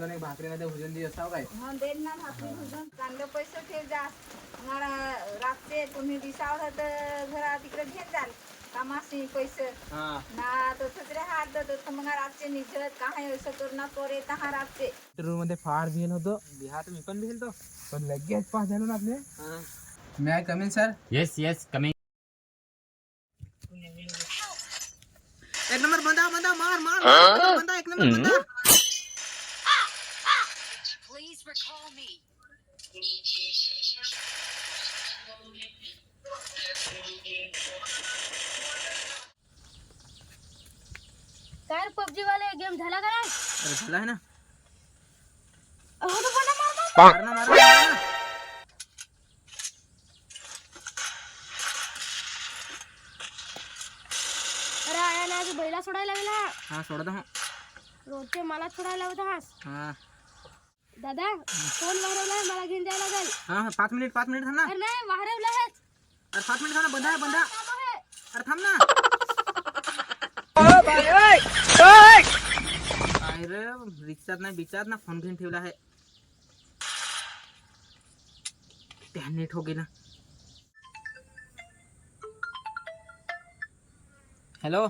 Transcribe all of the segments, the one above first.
दोन एक भोजन दे असावं काय? ना भाकरी भुजून. चांगलं पैसे ठेव जा. तुम्ही दिसावं तर घरा तिकडे घेत जाल. कामाशी पैसे. हा. ना तसंच रे हात तर मग रातचे निघत काय असं तहा रातचे रूममध्ये फार भिल होतो. बिहार मी पण भिल तो. पण लगेच पास झालो ना आपले. May I come in sir yes yes coming एक नंबर बंदा बंदा मार मार. बंदा एक नंबर बंदा. Recall me. काय पबजी वाले? गेम झाला का नाही? अरे झाला आहे ना. अहो, तो बंदा मार, मार. मार. ना मार. अरे आया ना. आज बैला सोडायला लागला हा सोडा दो रोजचे मला सोडायला लावत हास हा. दादा फोन वाढवलाय मला घेऊन जायला लागेल. हा हा, पाच मिनिट पाच मिनिट थांब. ना अरे नाही आहेच अरे पाच मिनिट थांब ना बंदा आहे बंदा आहे. अरे थांब ना. काय रे रिक्षात नाही बिचात ना फोन घेऊन ठेवला आहे. त्याने ठोके ना हॅलो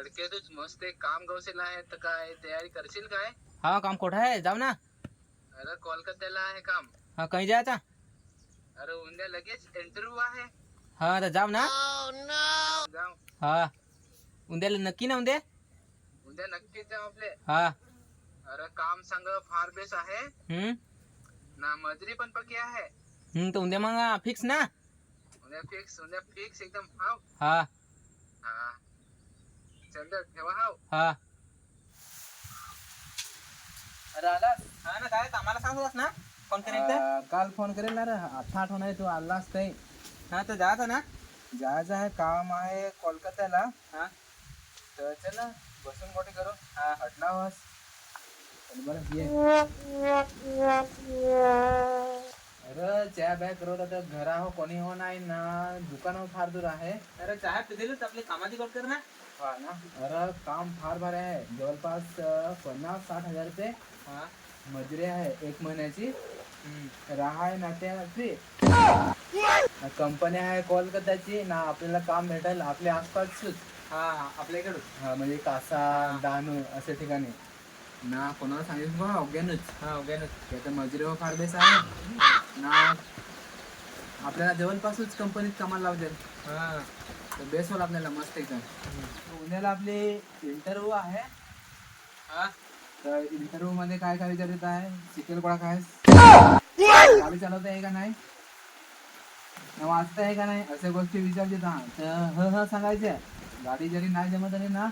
कडके तूच मस्त एक काम गवसेल आहे तर काय तयारी करशील काय? हा काम कुठं आहे? जाऊ ना. अरे कोलकात्याला आहे काम. हा कहीं जायचा अरे उद्या लगेच इंटरव्ह्यू आहे. हा तर जाऊ ना. जाऊ. हा. उद्याला नक्की ना उद्या? उद्या नक्कीच जाऊ आपले. हा. अरे काम सांग फार बेस आहे. हम्म? ना मजुरी पण पक्की आहे. हम्म तर उद्या मग फिक्स ना. उद्या फिक्स उद्या फिक्स एकदम. हाव. हा. हा. चल ठेवा हाव. हा. अरे आला. हा ना काय कामाला सांगतोस ना? फोन करेल तर? काल फोन करेल ना रे. आता आठवण आहे तू आलास नाही हा तर जायचं ना? जायचं आहे काम आहे कोलकात्याला. हा. तर चल ना बसून मोठी करू. हा. हटला वास चल बरं ये. अरे च्या बॅग करत आता घरा हो कोणी हो नाही ना. दुकान हो फार दूर आहे. अरे चहा पितेलच आपली कामाची गोष्ट कर ना. हा ना. अरे काम फार भारी आहे. जवळपास अं, पन्नास साठ हजार रुपये हा. मजुरी आहे एक महिन्याची. राहाय ना त्या फ्री कंपनी आहे कोलकाताची ना आपल्याला काम भेटेल आपल्या आसपासच हा आपल्या इकडून हा म्हणजे कासा डहाणू अशा ठिकाणी. ना कोणाला सांगितलं बा अवघ्यानच. हा ना त्याचं मजुरी व फार बेस आहे. ना आपल्याला जवळपासच कंपनीत कामाला लावतील. हा. तर बेस होईल आपल्याला मस्त एकदम. उद्याला आपले इंटरव्ह्यू आहे. हा? तर इंटरव्ह्यू मध्ये काय काय विचारित आहे? शिकेल गोळा काय? गाडी चालवता आहे का नाही? वाचता आहे का नाही? अशा गोष्टी विचारतात हा तर ह ह सांगायचे. गाडी जरी नाही जमत तरी ना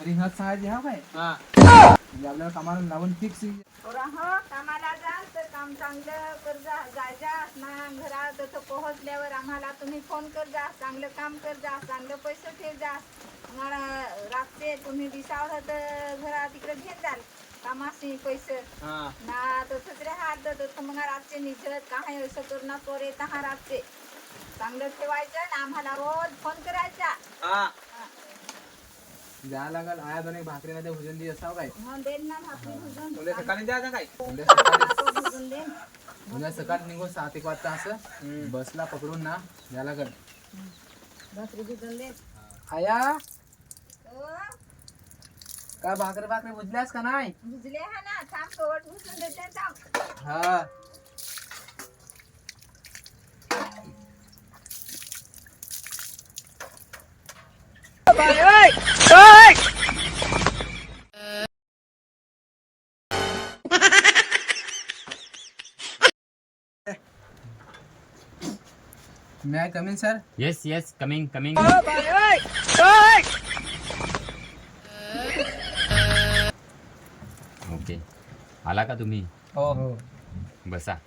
तरी ह सांगायचे हा काय म्हणजे आपल्याला कामाला लावून फिक्स हो कामाला जाल तर काम चांगलं कर जा. ना घरात पोहोचल्यावर आम्हाला तुम्ही फोन कर जा चांगलं काम कर जा चांगलं पैसे ठेव जा मग रातचे तुम्ही दिसावं तर घरा तिकडे घेत जाल. कामाशी पैसे. हा. ना तसंच रे हात तर मग रातचे निघत काय असं करणं पोरे तहा रातचे चांगलं ठेवायचं ना आम्हाला रोज फोन करायचा. हा. जायला लागल आया दोन एक भाकरीमध्ये भोजन दे असावं काय? ना भाकरी भुजून. सकाळी जायचं काय? भुजून उद्या सकाळी निघू सात एक वाजता असं बसला पकडून ना देईन आया? हो. काय भाकरी भाकरी बुजल्यास का नाही? भुजले हा ना थांब कवट देते थांब. हा. May I come in sir yes yes coming coming okay आला का तुम्ही? हो. हो. बसा.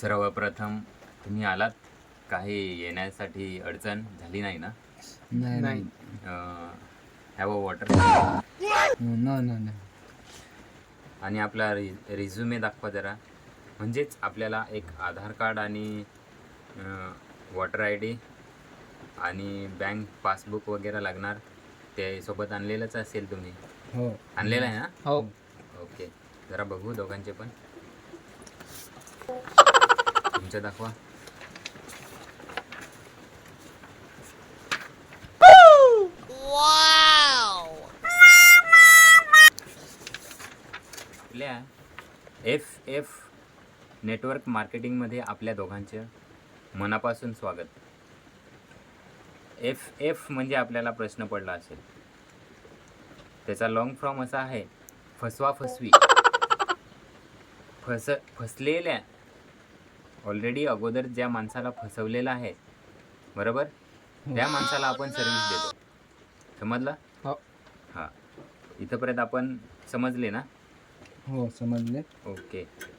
सर्वप्रथम तुम्ही आलात. काही येण्यासाठी अडचण झाली नाही ना? नाही नाही. Have a water no no no आणि आपला रि रिझ्युमे दाखवा जरा. म्हणजेच आपल्याला एक आधार कार्ड आणि वॉटर आय डी आणि बँक पासबुक वगैरे लागणार ते सोबत आणलेलंच असेल तुम्ही? हो. आणलेलं आहे ना? हो. ओके. जरा बघू दोघांचे पण. तुमचं दाखवा. आपल्या एफ एफ नेटवर्क मार्केटिंगमध्ये आपल्या दोघांचं मनापासून स्वागत. एफ एफ म्हणजे आपल्याला प्रश्न पडला असेल. त्याचा लॉंग फॉर्म असा आहे फसवा फसवी. फस फसलेल्या ऑलरेडी अगोदर ज्या माणसाला फसवलेलं आहे बरोबर? त्या माणसाला आपण सर्व्हिस देतो. समजलं? हो. हां. इथंपर्यंत आपण समजले ना? हो समजले. ओके.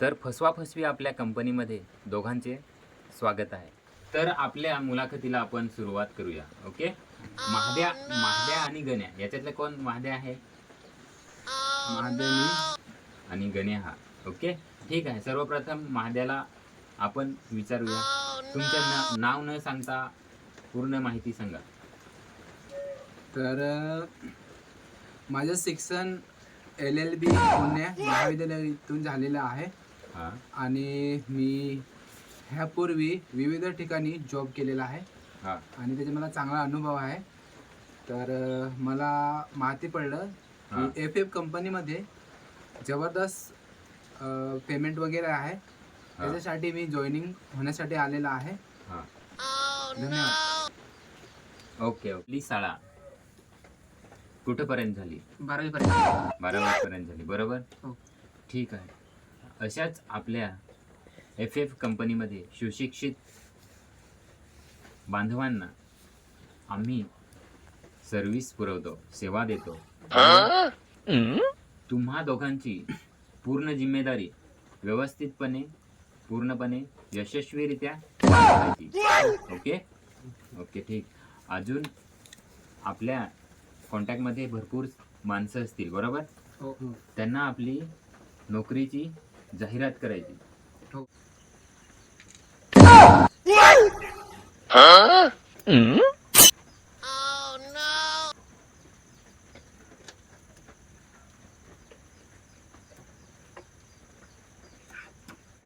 तर फसवा फसवी आपल्या कंपनीमध्ये दोघांचे स्वागत आहे. तर आपल्या मुलाखतीला आपण सुरुवात करूया ओके? महाद्या महाद्या आणि गण्या याच्यातले कोण महाद्या आहे? महादेवी आणि गण्या हा ओके? ठीक आहे सर्वप्रथम महाद्याला आपण विचारूया. तुमचं ना- नाव न सांगता पूर्ण माहिती सांगा. तर माझं शिक्षण एल एल बी पुणे महाविद्यालयातून झालेलं आहे. हा. आणि मी ह्यापूर्वी विविध ठिकाणी जॉब केलेला आहे. हा. आणि त्याचा मला चांगला अनुभव आहे. तर अं, मला माहिती पडलं हा. की एफ एफ कंपनीमध्ये जबरदस्त पेमेंट वगैरे आहे. त्याच्यासाठी मी जॉईनिंग होण्यासाठी आलेला आहे. हा. धन्यवाद. ओके आपली शाळा कुठंपर्यंत झाली? बारावी पर्यंत बारावीपर्यंत झाली. बरोबर? हो. ठीक आहे. अशाच आपल्या एफ एफ कंपनीमध्ये सुशिक्षित बांधवांना आम्ही सर्व्हिस पुरवतो सेवा देतो. तुम्हा दोघांची पूर्ण जिम्मेदारी व्यवस्थितपणे पूर्णपणे यशस्वीरित्या ओके? ओके ठीक. अजून आपल्या कॉन्टॅक्टमध्ये भरपूर माणसं असतील बरोबर? हो. त्यांना आपली नोकरीची जाहिरात करायची.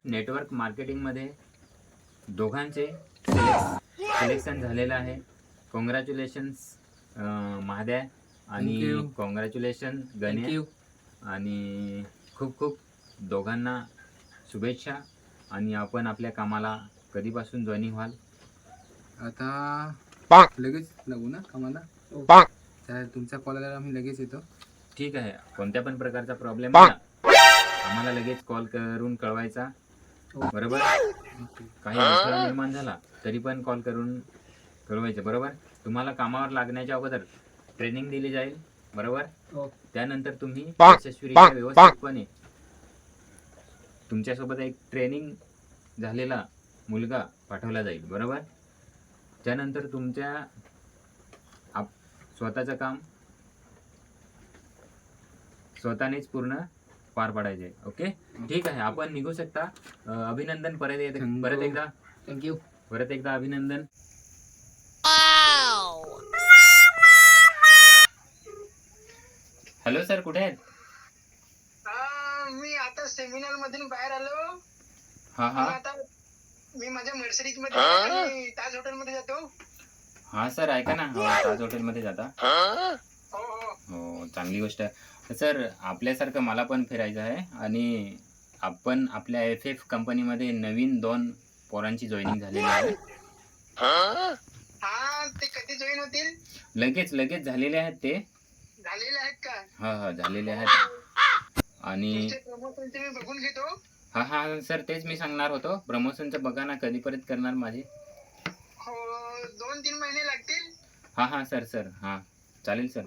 नेटवर्क मार्केटिंगमध्ये दोघांचे सिलेक्शन झालेलं आहे कॉंग्रॅच्युलेशन्स महाद्या आणि. कॉंग्रॅच्युलेशन थँक्यू आणि खूप खूप दोघांना शुभेच्छा आणि आपण आपल्या कामाला कधीपासून जॉईनिंग व्हाल? आता लगेच लागू ना कामाला? तर तुमच्या कॉलला आम्ही लगेच येतो. ठीक आहे. कोणत्या पण प्रकारचा प्रॉब्लेम आला आम्हाला लगेच कॉल करून कळवायचा. बरोबर? काही अडथळा निर्माण झाला तरी पण कॉल करून कळवायचं. बरोबर? तुम्हाला कामावर लागण्याच्या अगोदर ट्रेनिंग दिली जाईल. बरोबर? हो. त्यानंतर तुम्ही यशस्वीरित्या व्यवस्थितपणे तुमच्यासोबत एक ट्रेनिंग झालेला मुलगा पाठवला जाईल बरोबर? त्यानंतर तुमच्या आप स्वतःचं काम स्वतःनेच पूर्ण पार पाडायचे ओके? ठीक आहे आपण निघू शकता. अभिनंदन परत एक- परत एकदा. थँक्यू. परत एकदा अभिनंदन. हॅलो सर कुठे आहेत? आता सेमिनार मधून बाहेर आलो. हा हा. आता मी माझ्या मर्सरीजमध्ये आणि ताज हॉटेल मध्ये जातो. हा सर ऐका ना. हो, ताज हॉटेलमध्ये जाता. हो? हो हो. चांगली गोष्ट. आहे सर आपल्यासारखं मला पण फिरायचं आहे. आणि आपण आपल्या एफ एफ कंपनीमध्ये नवीन दोन पोरांची जॉईनिंग झालेली आहे. हा? ते कधी जॉईन होतील? लगेच लगेच झालेले आहेत ते. झालेले आहेत का? हा हा झालेले आहेत. आणि तुमचे प्रमोशनचे मी बघून घेतो. हा हा सर तेच मी सांगणार होतो. प्रमोशनचं बघा ना कधीपर्यंत करणार माझे? हो दोन तीन महिने लागतील. हा हा सर सर हा चालेल सर.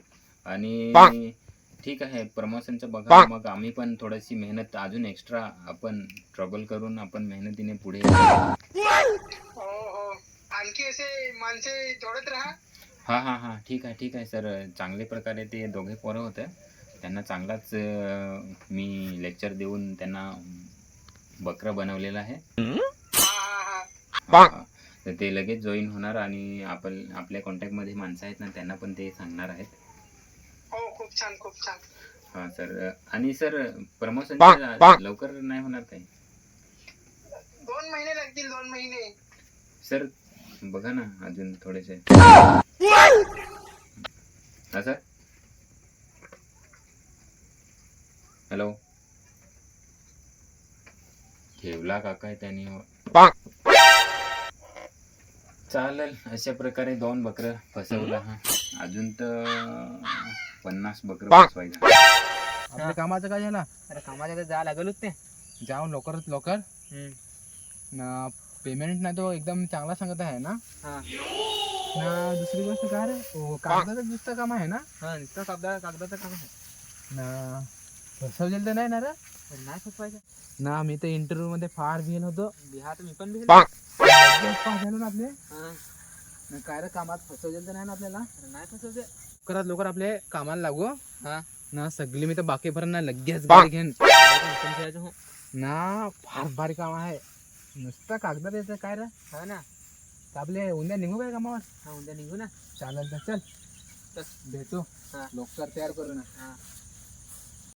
आणि ठीक आहे प्रमोशनचं बघा मग आम्ही पण थोडीशी मेहनत अजून एक्स्ट्रा आपण ट्रबल करून आपण मेहनतीने पुढे हो हो. आणखी असे माणसे जोडत राहा. हा हा हा ठीक आहे ठीक आहे सर. चांगले प्रकारे ते दोघे पोरं होते. त्यांना चांगलाच मी लेक्चर देऊन त्यांना बकरं बनवलेलं आहे. तर ते लगेच जॉईन होणार आणि आपण आपल्या कॉन्टॅक्टमध्ये माणसं आहेत ना त्यांना पण ते सांगणार आहेत. हो खूप छान खूप छान. हां सर आणि सर प्रमोशन लवकर नाही होणार काही? दोन महिने लागतील दोन महिने. सर बघा ना अजून थोडेसे. हा सर? हॅलो. ठेवला का काय त्यांनी? चालेल अशा प्रकारे दोन बकर फसवलं हा. अजून तर पन्नास बकर फसवायचं आपल्या कामाचं काय झालं? अरे कामाच्या तर जा लागलच ते जाऊन लवकरात लवकर. ना पेमेंट ना तो एकदम चांगला सांगत आहे ना? हा. ना दुसरी गोष्ट काय रे? ओ, कागदाचं नुसतं काम आहे ना? हा नुसतं कागदा कागदाचं काम आहे. ना फसवलेलं तर नाही ना रे? पण नाही फसवायचं ना मी तर इंटरव्ह्यू मध्ये फार भेल होतो. बिहार मी पण भेल झालो ना आपले. हा. ना काय रे कामात फसवलेलं तर नाही ना आपल्याला? नाही फसवते. लवकरात लवकर आपले कामाला लागू हा. ना सगळी मी तर बाकी भरून ना लगेच गाडी घेईन. हो. ना फार भारी काम आहे. नुसतं कागदात यायचं काय रे? हा ना. तर आपले उद्या निघू काय कामावर? हा उद्या निघू ना. चालेल तर चल. भेटू. हा. लवकर तयार करू ना. हा.